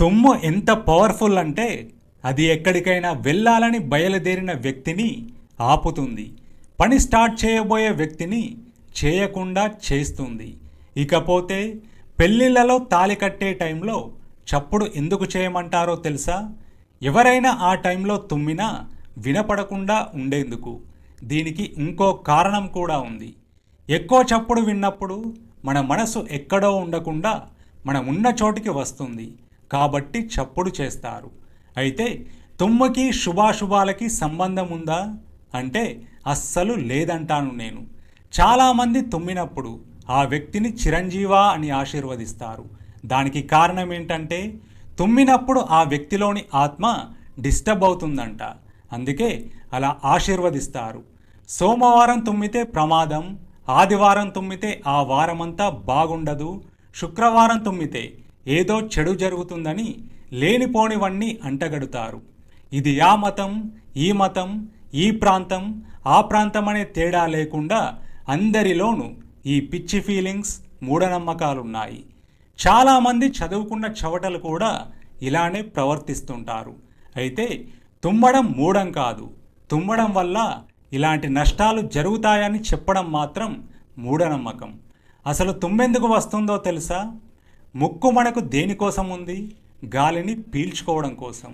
తుమ్ము ఎంత పవర్ఫుల్ అంటే అది ఎక్కడికైనా వెళ్ళాలని బయలుదేరిన వ్యక్తిని ఆపుతుంది. పని స్టార్ట్ చేయబోయే వ్యక్తిని చేయకుండా చేస్తుంది. ఇకపోతే పెళ్ళిళ్ళలో తాలి కట్టే టైంలో చప్పుడు ఎందుకు చేయమంటారో తెలుసా? ఎవరైనా ఆ టైంలో తుమ్మినా వినపడకుండా ఉండేందుకు. దీనికి ఇంకో కారణం కూడా ఉంది. ఎక్కువ చప్పుడు విన్నప్పుడు మన మనసు ఎక్కడో ఉండకుండా మనం ఉన్న చోటికి వస్తుంది. కాబట్టి చప్పుడు చేస్తారు. అయితే తుమ్ముకి శుభాశుభాలకి సంబంధం ఉందా? అంటే అస్సలు లేదంటాను నేను. చాలామంది తుమ్మినప్పుడు ఆ వ్యక్తిని చిరంజీవా అని ఆశీర్వదిస్తారు. దానికి కారణం ఏంటంటే తుమ్మినప్పుడు ఆ వ్యక్తిలోని ఆత్మ డిస్టర్బ్ అవుతుందంట. అందుకే అలా ఆశీర్వదిస్తారు. సోమవారం తుమ్మితే ప్రమాదం ఆదివారం తుమ్మితే ఆ వారమంతా బాగుండదు శుక్రవారం తుమ్మితే ఏదో చెడు జరుగుతుందని లేనిపోనివన్నీ అంటగడుతారు. ఇది ఆ మతం ఈ మతం ఈ ప్రాంతం ఆ ప్రాంతం అనే తేడా లేకుండా అందరిలోనూ ఈ పిచ్చి ఫీలింగ్స్ మూఢనమ్మకాలున్నాయి. చాలామంది చదువుకున్న చవటలు కూడా ఇలానే ప్రవర్తిస్తుంటారు. అయితే తుమ్మడం మూఢం కాదు. తుమ్మడం వల్ల ఇలాంటి నష్టాలు జరుగుతాయని చెప్పడం మాత్రం మూఢనమ్మకం. అసలు తుమ్మెందుకు వస్తుందో తెలుసా? ముక్కు మనకు దేనికోసం ఉంది? గాలిని పీల్చుకోవడం కోసం.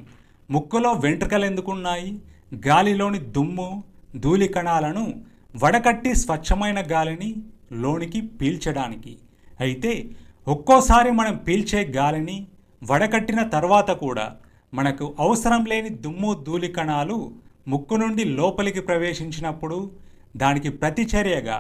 ముక్కులో వెంట్రుకలు ఎందుకున్నాయి? గాలిలోని దుమ్ము ధూళి కణాలను వడకట్టి స్వచ్ఛమైన గాలిని లోనికి పీల్చడానికి. అయితే ఒక్కోసారి మనం పీల్చే గాలిని వడకట్టిన తర్వాత కూడా మనకు అవసరం లేని దుమ్ము ధూళి కణాలు ముక్కు నుండి లోపలికి ప్రవేశించినప్పుడు దానికి ప్రతిచర్యగా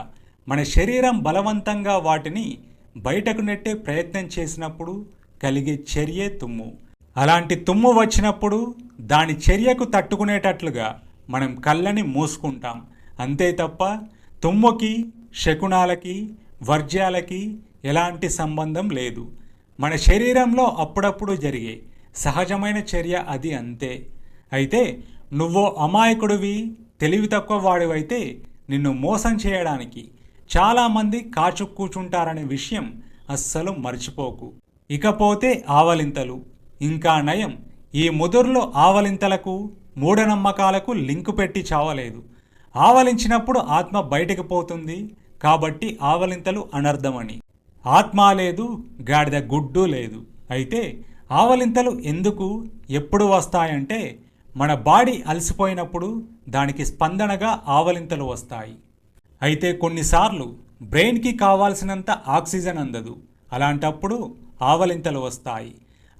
మన శరీరం బలవంతంగా వాటిని బయటకు నెట్టే ప్రయత్నం చేసినప్పుడు కలిగే చర్యే తుమ్ము. అలాంటి తుమ్ము వచ్చినప్పుడు దాని చర్యకు తట్టుకునేటట్లుగా మనం కళ్ళని మూసుకుంటాం. అంతే తప్ప తుమ్ముకి శకునాలకి వర్జ్యాలకి ఎలాంటి సంబంధం లేదు. మన శరీరంలో అప్పుడప్పుడు జరిగే సహజమైన చర్య అది అంతే. అయితే నువ్వో అమాయకుడివి తెలివి తక్కువ వాడివైతే నిన్ను మోసం చేయడానికి చాలామంది కాచు కూచుంటారనే విషయం అస్సలు మర్చిపోకు. ఇకపోతే ఆవలింతలు. ఇంకా నయం ఈ ముదుర్లో ఆవలింతలకు మూఢనమ్మకాలకు లింకు పెట్టి చావలేదు. ఆవలించినప్పుడు ఆత్మ బయటకు పోతుంది కాబట్టి ఆవలింతలు అనర్థమని. ఆత్మ లేదు గాడిద గుడ్డు లేదు. అయితే ఆవలింతలు ఎందుకు ఎప్పుడు వస్తాయంటే మన బాడీ అలసిపోయినప్పుడు దానికి స్పందనగా ఆవలింతలు వస్తాయి. అయితే కొన్నిసార్లు బ్రెయిన్కి కావాల్సినంత ఆక్సిజన్ అందదు. అలాంటప్పుడు ఆవలింతలు వస్తాయి.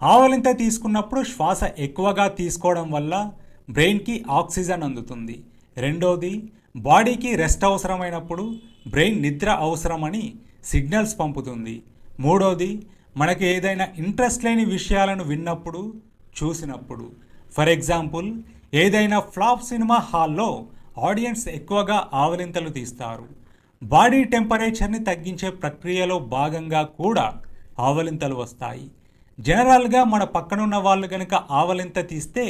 ఆవలింత తీసుకున్నప్పుడు శ్వాస ఎక్కువగా తీసుకోవడం వల్ల బ్రెయిన్కి ఆక్సిజన్ అందుతుంది. రెండోది బాడీకి రెస్ట్ అవసరమైనప్పుడు బ్రెయిన్ నిద్ర అవసరమని సిగ్నల్స్ పంపుతుంది. మూడోది మనకి ఏదైనా ఇంట్రెస్ట్ లేని విషయాలను విన్నప్పుడు చూసినప్పుడు. ఫర్ ఎగ్జాంపుల్ ఏదైనా ఫ్లాప్ సినిమా హాల్లో ఆడియన్స్ ఎక్కువగా ఆవలింతలు తీస్తారు. బాడీ టెంపరేచర్ని తగ్గించే ప్రక్రియలో భాగంగా కూడా ఆవలింతలు వస్తాయి. జనరల్గా మన పక్కనున్న వాళ్ళు కనుక ఆవలింత తీస్తే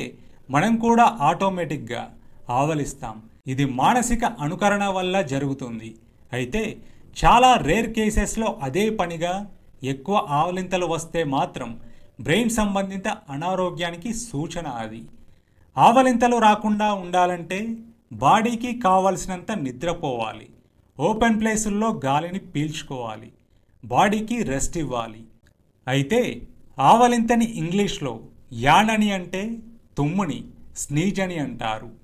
మనం కూడా ఆటోమేటిక్గా ఆవలిస్తాం. ఇది మానసిక అనుకరణ వల్ల జరుగుతుంది. అయితే చాలా రేర్ కేసెస్లో అదే పనిగా ఎక్కువ ఆవలింతలు వస్తే మాత్రం బ్రెయిన్ సంబంధిత అనారోగ్యానికి సూచన అది. ఆవలింతలు రాకుండా ఉండాలంటే బాడీకి కావలసినంత నిద్రపోవాలి. ఓపెన్ ప్లేసుల్లో గాలిని పీల్చుకోవాలి. బాడీకి రెస్ట్ ఇవ్వాలి. అయితే ఆవలింతని ఇంగ్లీష్లో యాన్ అని అంటే తుమ్ముని స్నీజ్ అని అంటారు.